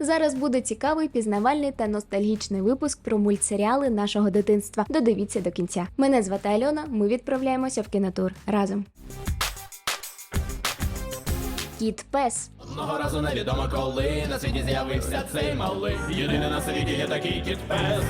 Зараз буде цікавий, пізнавальний та ностальгічний випуск про мультсеріали нашого дитинства. Додивіться до кінця. Мене звати Альона. Ми відправляємося в кінотур разом. Кіт пес. Одного разу невідомо коли на світі з'явився цей малий. Єдиний на світі є такий кіт пес.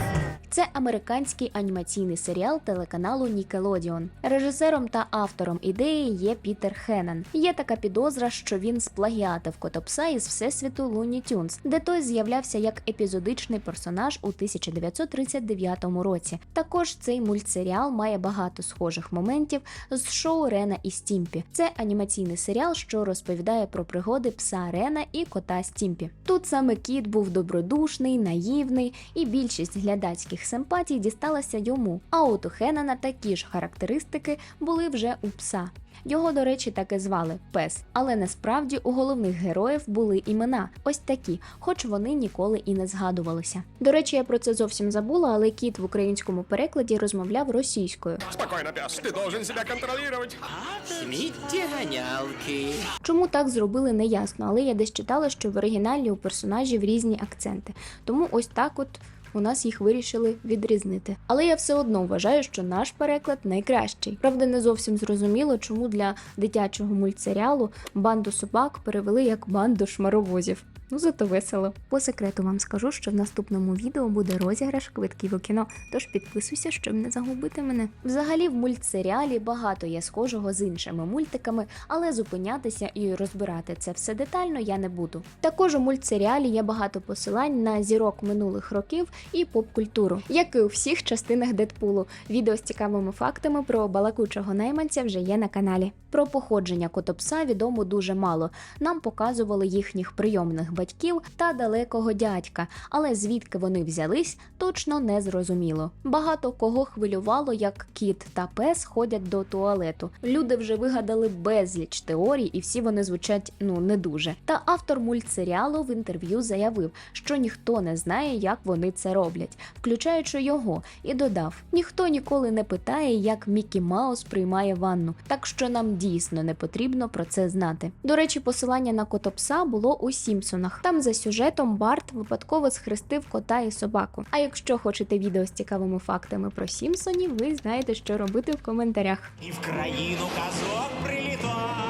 Це американський анімаційний серіал телеканалу Nickelodeon. Режисером та автором ідеї є Пітер Хеннон. Є така підозра, що він сплагіатив котопса із всесвіту Looney Tunes, де той з'являвся як епізодичний персонаж у 1939 році. Також цей мультсеріал має багато схожих моментів з шоу Рена і Стімпі. Це анімаційний серіал, що розповідає про пригоди пса Рена і кота Стімпі. Тут саме кіт був добродушний, наївний, і більшість глядацьких симпатій дісталася йому. А от у Хеннона такі ж характеристики були вже у пса. Його, до речі, так і звали пес, але насправді у головних героїв були імена ось такі, хоч вони ніколи і не згадувалися. До речі, я про це зовсім забула, але кіт в українському перекладі розмовляв російською. Спокойно, пес, ты должен себя контролировать. Сміттєганялки. Чому так зробили, не ясно, але я десь читала, що в оригіналі у персонажів різні акценти. Тому ось так от у нас їх вирішили відрізнити. Але я все одно вважаю, що наш переклад найкращий. Правда, не зовсім зрозуміло, чому для дитячого мультсеріалу банду собак перевели як банду шмаровозів. Ну зато весело. По секрету вам скажу, що в наступному відео буде розіграш квитків у кіно. Тож підписуйся, щоб не загубити мене. Взагалі, в мультсеріалі багато є схожого з іншими мультиками, але зупинятися і розбирати це все детально я не буду. Також у мультсеріалі є багато посилань на зірок минулих років і поп-культуру, як і у всіх частинах Дедпулу. Відео з цікавими фактами про балакучого найманця вже є на каналі. Про походження котопса відомо дуже мало. Нам показували їхніх прийомних батьків та далекого дядька, але звідки вони взялись, точно не зрозуміло. Багато кого хвилювало, як кіт та пес ходять до туалету. Люди вже вигадали безліч теорій, і всі вони звучать ну не дуже. Та автор мультсеріалу в інтерв'ю заявив, що ніхто не знає, як вони це роблять, включаючи його, і додав: ніхто ніколи не питає, як Мікі Маус приймає ванну, так що нам дійсно не потрібно про це знати. До речі, посилання на котопса було у Сімпсонах. Там за сюжетом Барт випадково схрестив кота і собаку. А якщо хочете відео з цікавими фактами про Сімпсонів, ви знаєте, що робити в коментарях. І в країну казок прилітає!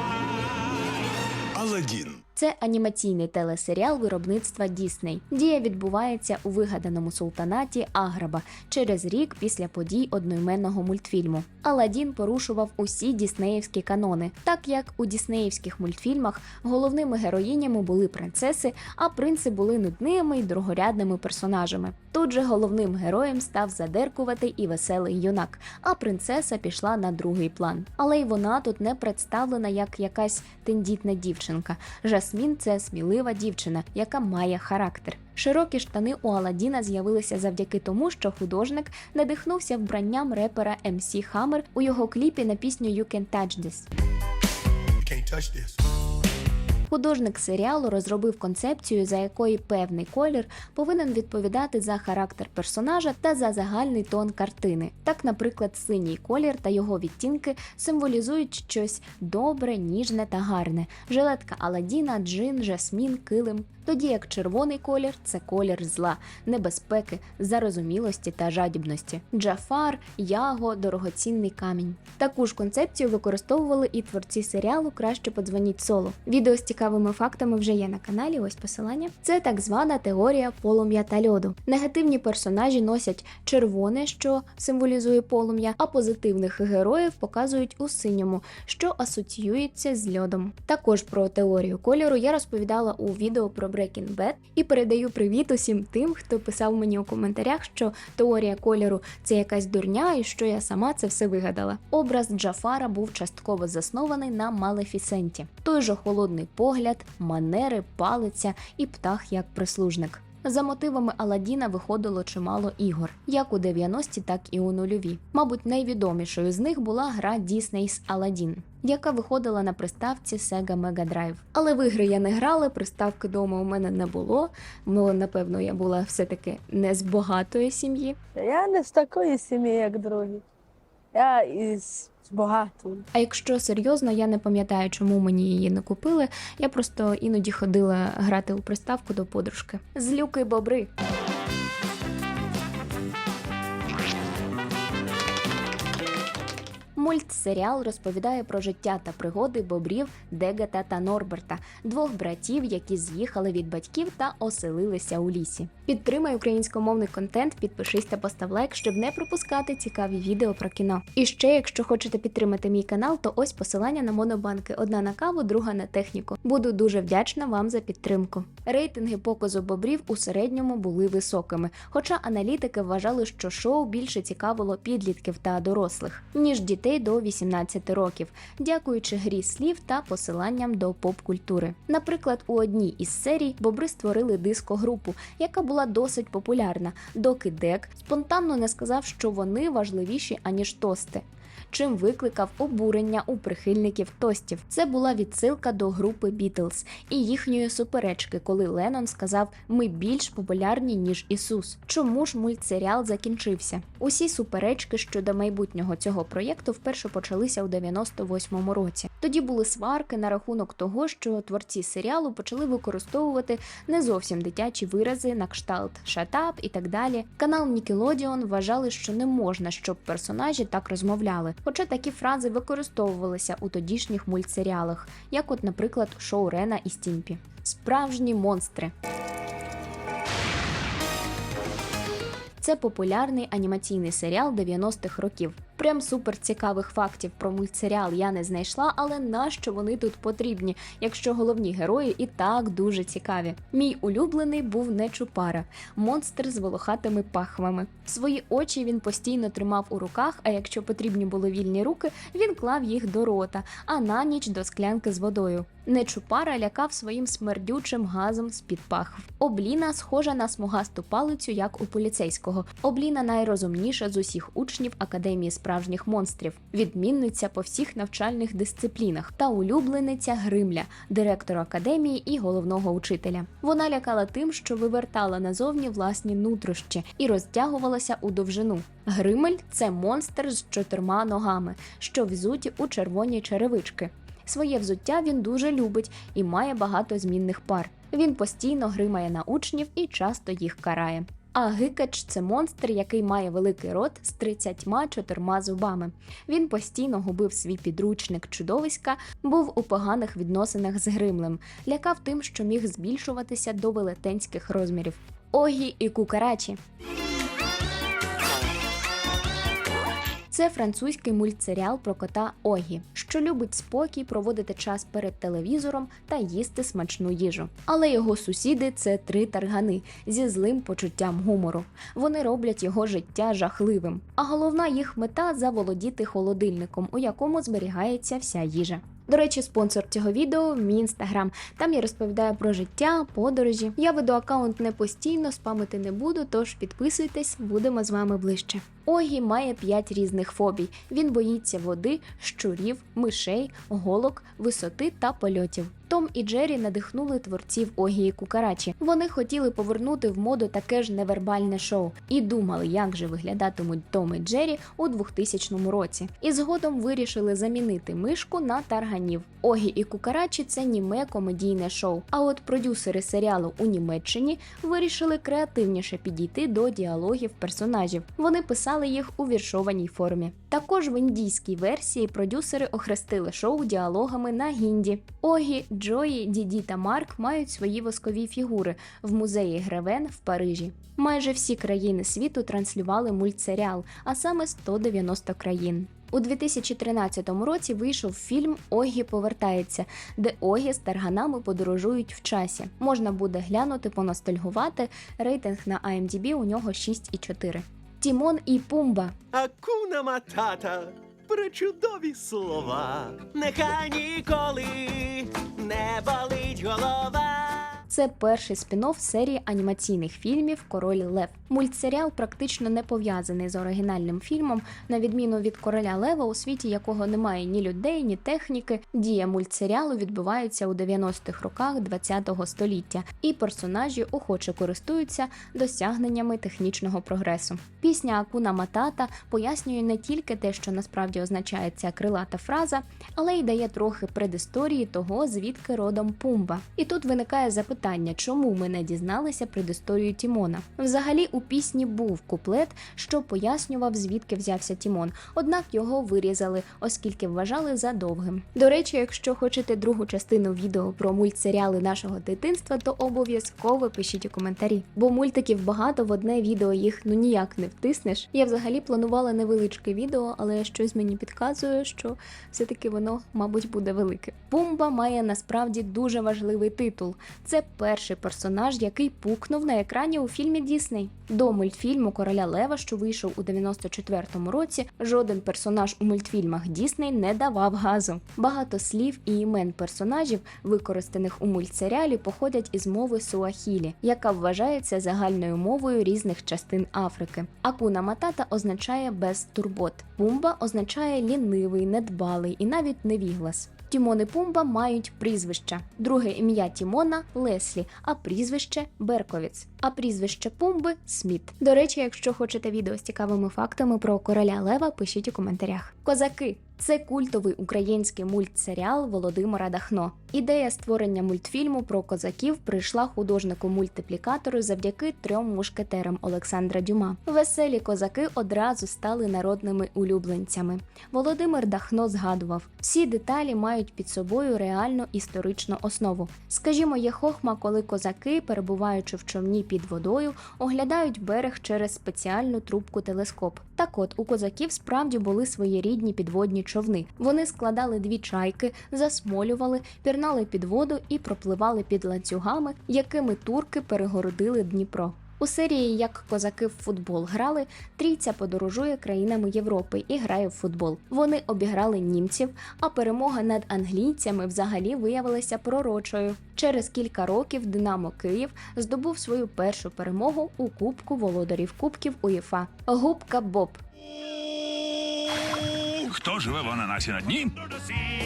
Аладдин. Це анімаційний телесеріал виробництва Дісней. Дія відбувається у вигаданому султанаті Аграба через рік після подій одноіменного мультфільму. Аладдін порушував усі діснеївські канони, так як у діснеївських мультфільмах головними героїнями були принцеси, а принци були нудними й другорядними персонажами. Тут же головним героєм став задеркуватий і веселий юнак, а принцеса пішла на другий план. Але й вона тут не представлена як якась тендітна дівчинка. Жасмін це смілива дівчина, яка має характер. Широкі штани у Аладдіна з'явилися завдяки тому, що художник надихнувся вбранням репера MC Hammer у його кліпі на пісню You Can Touch This. Can't touch this. Художник серіалу розробив концепцію, за якої певний колір повинен відповідати за характер персонажа та за загальний тон картини. Так, наприклад, синій колір та його відтінки символізують щось добре, ніжне та гарне: жилетка Аладдіна, джин, жасмін, килим. Тоді як червоний колір це колір зла, небезпеки, зарозумілості та жадібності. Джафар, яго, дорогоцінний камінь. Таку ж концепцію використовували і творці серіалу Краще подзвоніть соло. Відео з цікавими фактами вже є на каналі. Ось посилання. Це так звана теорія полум'я та льоду. Негативні персонажі носять червоне, що символізує полум'я, а позитивних героїв показують у синьому, що асоціюється з льодом. Також про теорію кольору я розповідала у відео про Breaking Bad і передаю привіт усім тим, хто писав мені у коментарях, що теорія кольору це якась дурня, і що я сама це все вигадала. Образ Джафара був частково заснований на Малефісенті. Той же холодний погляд, манери, палиця і птах як прислужник. За мотивами Аладдіна виходило чимало ігор, як у 90-ті, так і у нульові. Мабуть, найвідомішою з них була гра Disney's Aladdin, яка виходила на приставці Sega Mega Drive. Але в ігри я не грала, приставки вдома у мене не було. Ну, напевно, я була все-таки не з багатої сім'ї. Я не з такої сім'ї, як другі. Я із Багато. А якщо серйозно, я не пам'ятаю, чому мені її не купили. Я просто іноді ходила грати у приставку до подружки. Злюки бобри. Мультсеріал розповідає про життя та пригоди бобрів Дегата та Норберта, двох братів, які з'їхали від батьків та оселилися у лісі. Підтримай українськомовний контент, підпишись та постав лайк, щоб не пропускати цікаві відео про кіно. І ще, якщо хочете підтримати мій канал, то ось посилання на монобанки: одна на каву, друга на техніку. Буду дуже вдячна вам за підтримку. Рейтинги показу бобрів у середньому були високими, хоча аналітики вважали, що шоу більше цікавило підлітків та дорослих, ніж дітей до 18 років, дякуючи грі слів та посиланням до поп-культури. Наприклад, у одній із серій бобри створили диско-групу, яка була досить популярна, доки Дек спонтанно не сказав, що вони важливіші аніж тости. Чим викликав обурення у прихильників тостів. Це була відсилка до групи Бітлз і їхньої суперечки, коли Леннон сказав: Ми більш популярні ніж Ісус. Чому ж мультсеріал закінчився? Усі суперечки щодо майбутнього цього проєкту вперше почалися у 98-му році. Тоді були сварки на рахунок того, що творці серіалу почали використовувати не зовсім дитячі вирази на кшталт «shut up» і так далі. Канал Nickelodeon вважали, що не можна, щоб персонажі так розмовляли. Хоча такі фрази використовувалися у тодішніх мультсеріалах, як, от, наприклад, шоу Рена і Стімпі. Справжні монстри. Це популярний анімаційний серіал 90-х років. Прям супер цікавих фактів про мультсеріал я не знайшла, але нащо вони тут потрібні, якщо головні герої і так дуже цікаві. Мій улюблений був Нечупара, монстр з волохатими пахвами. Свої очі він постійно тримав у руках, а якщо потрібні були вільні руки, він клав їх до рота, а на ніч до склянки з водою. Нечупара лякав своїм смердючим газом з-під пахв. Обліна схожа на смугасту палицю, як у поліцейського. Обліна найрозумніша з усіх учнів Академії справжніх монстрів, відмінниця по всіх навчальних дисциплінах та улюблениця Гримля, директора академії і головного учителя. Вона лякала тим, що вивертала назовні власні нутрощі і розтягувалася у довжину. Гримель це монстр з чотирма ногами, що взуті у червоні черевички. Своє взуття він дуже любить і має багато змінних пар. Він постійно гримає на учнів і часто їх карає. А гикач це монстр, який має великий рот з 34 зубами. Він постійно губив свій підручник чудовиська, був у поганих відносинах з гримлем, лякав тим, що міг збільшуватися до велетенських розмірів. Огі і кукарачі. Це французький мультсеріал про кота Огі, що любить спокій проводити час перед телевізором та їсти смачну їжу. Але його сусіди це три таргани зі злим почуттям гумору. Вони роблять його життя жахливим. А головна їх мета заволодіти холодильником, у якому зберігається вся їжа. До речі, спонсор цього відео мій інстаграм. Там я розповідаю про життя, подорожі. Я веду аккаунт не постійно, спамити не буду, тож підписуйтесь, будемо з вами ближче. Огі має п'ять різних фобій. Він боїться води, щурів, мишей, голок, висоти та польотів. Том і Джері надихнули творців Огі і Кукарачі. Вони хотіли повернути в моду таке ж невербальне шоу і думали, як же виглядатимуть Том і Джері у 2000 році. І згодом вирішили замінити мишку на тарганів. Огі і Кукарачі це німе комедійне шоу. А от продюсери серіалу у Німеччині вирішили креативніше підійти до діалогів персонажів. Вони писали їх у віршованій формі. Також в індійській версії продюсери охрестили шоу діалогами на гінді. Огі, Джої, Діді та Марк мають свої воскові фігури в музеї Гревен в Парижі. Майже всі країни світу транслювали мультсеріал, а саме 190 країн. У 2013 році вийшов фільм Огі повертається, де Огі з тарганами подорожують в часі. Можна буде глянути, поностальгувати. Рейтинг на IMDb у нього 6,4. Тімон і Пумба. Акуна матата. Пречудові слова. Нехай ніколи не болить голова. Це перший спін-офф серії анімаційних фільмів Король Лев. Мультсеріал практично не пов'язаний з оригінальним фільмом, на відміну від короля Лева, у світі якого немає ні людей, ні техніки. Дія мультсеріалу відбувається у 90-х роках ХХ століття, і персонажі охоче користуються досягненнями технічного прогресу. Пісня Акуна Матата пояснює не тільки те, що насправді означає ця крилата фраза, але й дає трохи предісторії того, звідки родом Пумба. І тут виникає запитання, чому ми не дізналися предісторію Тімона. Взагалі у пісні був куплет, що пояснював, звідки взявся Тімон, однак його вирізали, оскільки вважали за довгим. До речі, якщо хочете другу частину відео про мультсеріали нашого дитинства, то обов'язково пишіть у коментарі, бо мультиків багато в одне відео їх ну ніяк не втиснеш. Я взагалі планувала невеличке відео, але щось мені підказує, що все-таки воно, мабуть, буде велике. Пумба має насправді дуже важливий титул. Це перший персонаж, який пукнув на екрані у фільмі Дісней. До мультфільму Короля Лева, що вийшов у 94-му році, жоден персонаж у мультфільмах Дісней не давав газу. Багато слів і імен персонажів, використаних у мультсеріалі, походять із мови суахілі, яка вважається загальною мовою різних частин Африки. Акуна Матата означає без турбот. Пумба означає лінивий, недбалий і навіть невіглас. Тімон і Пумба мають прізвища. Друге ім'я Тімона Леслі, а прізвище Берковіц. А прізвище Пумби Сміт. До речі, якщо хочете відео з цікавими фактами про короля Лева, пишіть у коментарях. Козаки. Це культовий український мультсеріал Володимира Дахно. Ідея створення мультфільму про козаків прийшла художнику-мультиплікатору завдяки трьом мушкетерам Олександра Дюма. Веселі козаки одразу стали народними улюбленцями. Володимир Дахно згадував: всі деталі мають під собою реальну історичну основу. Скажімо, є хохма, коли козаки, перебуваючи в човні під водою, оглядають берег через спеціальну трубку телескоп. Так от у козаків справді були свої рідні підводні човни. Вони складали дві чайки, засмолювали, пірнали під воду і пропливали під ланцюгами, якими турки перегородили Дніпро. У серії Як козаки в футбол грали, трійця подорожує країнами Європи і грає в футбол. Вони обіграли німців, а перемога над англійцями взагалі виявилася пророчою. Через кілька років Динамо Київ здобув свою першу перемогу у Кубку володарів Кубків УЄФА. Губка Боб. Хто живе в ананасі на дні?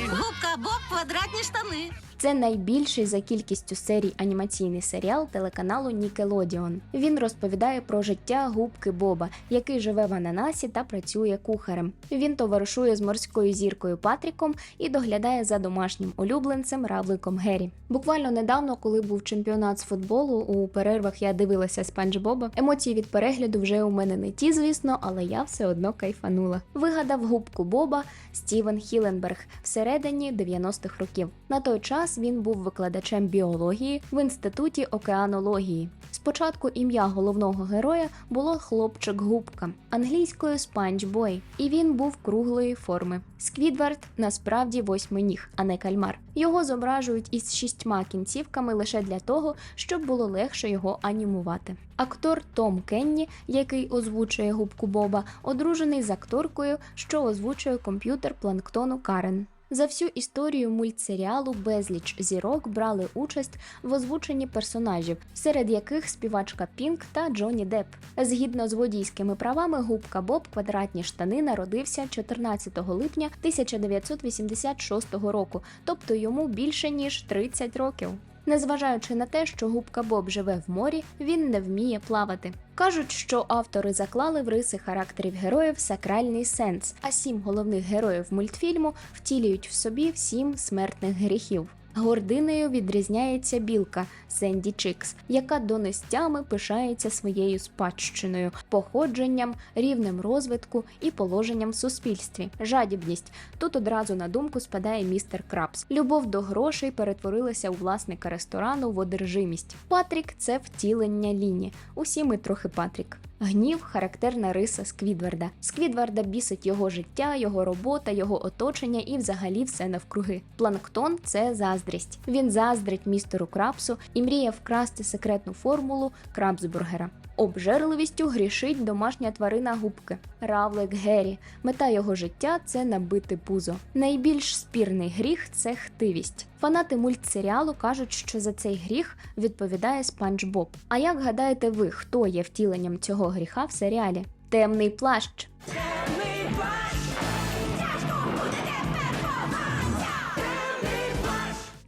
Губка Боб квадратні штани. Це найбільший за кількістю серій анімаційний серіал телеканалу Nickelodeon. Він розповідає про життя губки Боба, який живе в ананасі та працює кухарем. Він товаришує з морською зіркою Патріком і доглядає за домашнім улюбленцем равликом Гері. Буквально недавно, коли був чемпіонат з футболу, у перервах я дивилася Спанч Боба. Емоції від перегляду вже у мене не ті, звісно, але я все одно кайфанула. Вигадав губку Боба Стівен Хіленберг всередині 90-х років. На той час він був викладачем біології в інституті океанології. Спочатку ім'я головного героя було хлопчик губка англійською Спанч Бой, і він був круглої форми. Сквідвард насправді восьминіг, а не кальмар. Його зображують із шістьма кінцівками лише для того, щоб було легше його анімувати. Актор Том Кенні, який озвучує губку Боба, одружений з акторкою, що озвучує комп'ютер планктону Карен. За всю історію мультсеріалу безліч зірок брали участь в озвученні персонажів, серед яких співачка Пінк та Джонні Депп. Згідно з водійськими правами, губка Боб квадратні штани народився 14 липня 1986 року, тобто йому більше ніж 30 років. Незважаючи на те, що губка Боб живе в морі, він не вміє плавати. Кажуть, що автори заклали в риси характерів героїв сакральний сенс, а сім головних героїв мультфільму втілюють в собі сім смертних гріхів. Гординею відрізняється білка Сенді Чікс, яка донестями пишається своєю спадщиною, походженням, рівнем розвитку і положенням в суспільстві. Жадібність тут одразу на думку спадає містер Крабс. Любов до грошей перетворилася у власника ресторану в одержимість. Патрік це втілення ліні. Усі ми трохи Патрік. Гнів характерна риса Сквідварда. Сквідварда бісить його життя, його робота, його оточення і взагалі все навкруги. Планктон це заздрість. Він заздрить містеру Крабсу і мріє вкрасти секретну формулу Крабсбургера. Обжерливістю грішить домашня тварина губки. Равлик Геррі. Мета його життя це набити пузо. Найбільш спірний гріх це хтивість. Фанати мультсеріалу кажуть, що за цей гріх відповідає Спанч Боб. А як гадаєте ви, хто є втіленням цього гріха в серіалі? Темний плащ.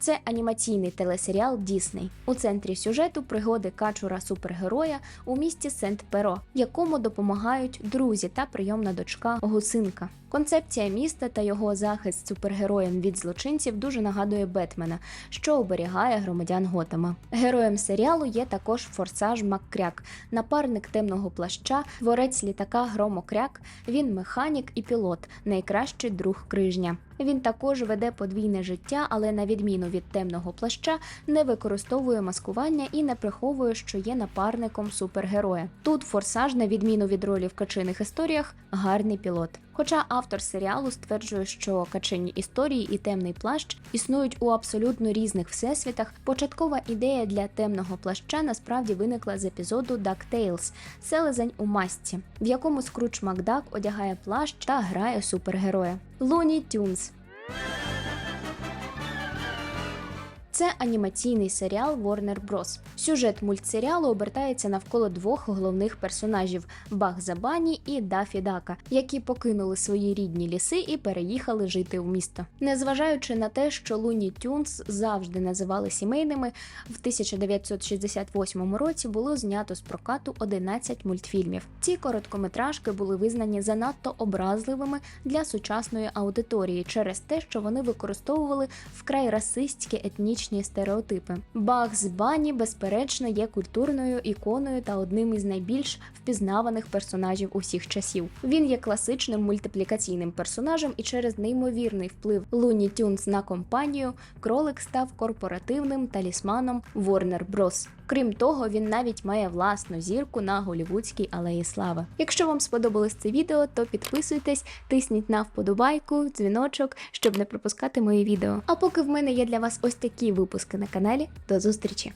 Це анімаційний телесеріал Дісней. У центрі сюжету пригоди качура супергероя у місті Сент-Перо, якому допомагають друзі та прийомна дочка Гусинка. Концепція міста та його захист супергероєм від злочинців дуже нагадує Бетмена, що оберігає громадян Готема. Героєм серіалу є також форсаж Маккряк, напарник темного плаща, творець літака Громокряк. Він механік і пілот, найкращий друг крижня. Він також веде подвійне життя, але на відміну від темного плаща, не використовує маскування і не приховує, що є напарником супергероя. Тут форсаж, на відміну від ролі в качиних історіях, гарний пілот. Хоча автор серіалу стверджує, що качині історії і темний плащ існують у абсолютно різних всесвітах, початкова ідея для темного плаща насправді виникла з епізоду DuckTales Селезень у масці, в якому Скрудж Макдак одягає плащ та грає супергероя. Луні Тюнс. Це анімаційний серіал Warner Bros. Сюжет мультсеріалу обертається навколо двох головних персонажів Бах Бані і Дафі Дака, які покинули свої рідні ліси і переїхали жити в місто. Незважаючи на те, що Луні Тюнс завжди називали сімейними, в 1968 році було знято з прокату 11 мультфільмів. Ці короткометражки були визнані занадто образливими для сучасної аудиторії через те, що вони використовували вкрай расистські етнічні стереотипи. Бахс Бані, безперечно, є культурною іконою та одним із найбільш впізнаваних персонажів усіх часів. Він є класичним мультиплікаційним персонажем, і через неймовірний вплив Луні Тюнс на компанію кролик став корпоративним талісманом Warner Bros. Крім того, він навіть має власну зірку на голівудській алеї слави. Якщо вам сподобалось це відео, то підписуйтесь, тисніть на вподобайку, дзвіночок, щоб не пропускати мої відео. А поки в мене є для вас ось такі випуски на каналі, до зустрічі!